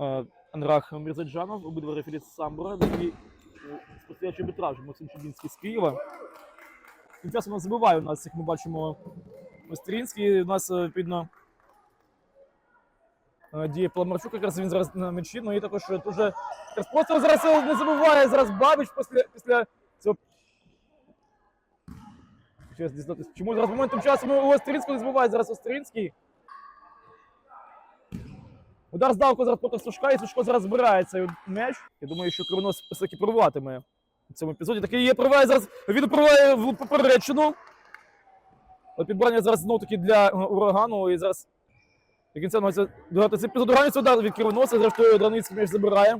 воротарах Мірзаджанов, обидва рефері з Самбора, і спостерігачі арбітраж Максим Чудінський з Києва. Тим часом нас забиває у нас, як ми бачимо, Острінський. У нас е, відповідно е, діє Паламарчук, якраз він зараз на м'ячі, ну і також е, дуже якраз зараз е, не забуває зараз Бабич після, після цього. Чому зараз моментом часу у Острінського не забуває зараз Острінський. Удар здалеку зараз проти Сушка, і Сушко зараз збирає цей м'яч. Я думаю, що Кривонос все-таки проватиме в цьому епізоді. Такий є проває зараз. Він проває в поперечину. От Підбрання зараз знову таки для е, урагану. І зараз до кінця намагається дограти цей епізод. Урагану удар від Кривоноса. Зрештою, Драницький м'яч забирає.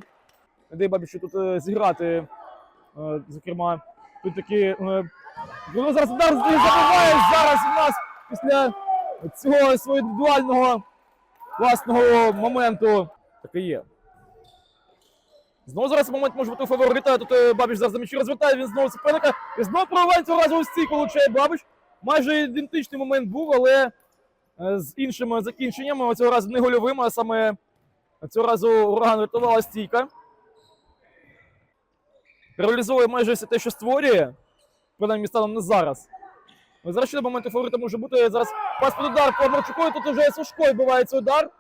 Не бабі, що тут е, зіграти. Е, Зокрема, тут такі. зараз удар забиває зараз у нас після цього свого індивідуального власного моменту. Так і є. Знову зараз момент може бути у фаворита. Тут е, Бабіч зараз за м'ячі розвертає, він знову суперника. І знову прориває цього разу у стійку влучає Бабіч. Майже ідентичний момент був, але е, з іншими закінченнями. Цього разу не гольовим, а саме цього разу ураган врятувала стійка. Реалізовує майже все те, що створює. Принаймні станом не зараз. Ну, Зараз ще моменту фаворита може бути. Зараз пас під удар по Марчуку, і тут вже Сушко відбиває цей удар.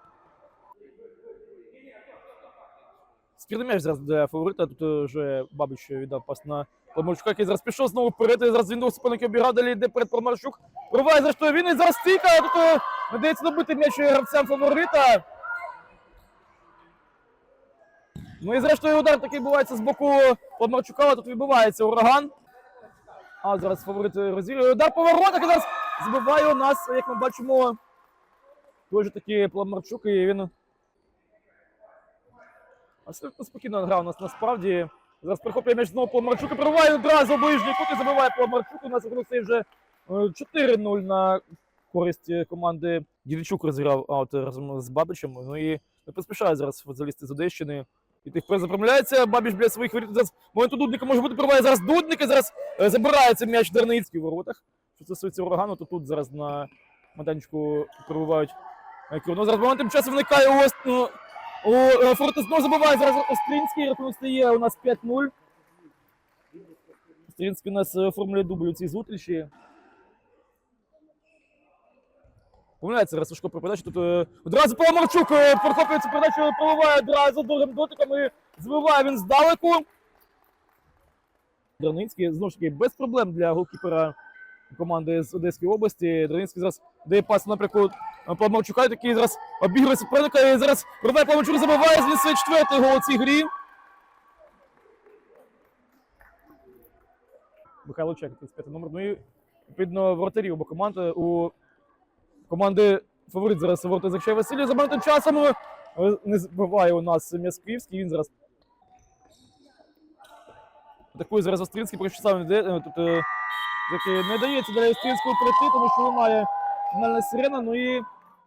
Спірний м'яч зараз для фаворита. Тут вже Бабич віддав пас на Помарчука, який зараз пішов знову вперед. І зараз він до суперника обіграв, далі йде перед Помарчук. Проває за він і зараз стійка. Тут е, надається добити м'яч гравцям фаворита. Ну і зрештою удар такий відбувається з боку Помарчука, а тут відбувається ураган. А зараз фаворит розігрує. Удар по воротах і зараз збиває у нас, як ми бачимо, той же таки Пламарчук, і він абсолютно спокійно грав у нас насправді. Зараз прихоплює м'яч знову Пламарчук і прориває одразу ближній кут і забиває Пламарчук. У нас виносить вже е, 4-0 на користь е, команди. Дідичук розіграв аут разом з Бабичем. Ну і не поспішає зараз футболісти з Одещини. І тих заправляється. Бабіч біля своїх воріт. Зараз моменту Дудника може бути прориває зараз Дудник і зараз е, забирається м'яч Дерницький у воротах. Що стосується урагану, то тут зараз на майданчику пробивають Ну, зараз моментом часу виникає у, Ост- ну, у е, Форте знову забиває зараз Острінський. Рахунок стає у нас 5-0. Острінський у нас е, оформлює дубль у цій зустрічі. Помиляється зараз Сашко при передачі. Тут е, одразу Паламарчук е, цю передачу, проливає одразу другим дотиком і збиває він здалеку. Драницький знову ж таки без проблем для голкіпера команди з Одеської області. Драницький зараз дає пас на напрямку Паламарчука, який зараз обігрує суперника і зараз прориває Паламарчук, забиває з свій четвертий гол у цій грі. Михайло Чек, 35 номер. Ну і відповідно воротарів обох команд. У команди фаворит зараз ворота захищає Василій. За моментом часом не збиває у нас М'ясківський. Він зараз атакує зараз Остринський, поки що сам е, не дається для Остринського прийти, тому що лунає фінальна сирена. Ну і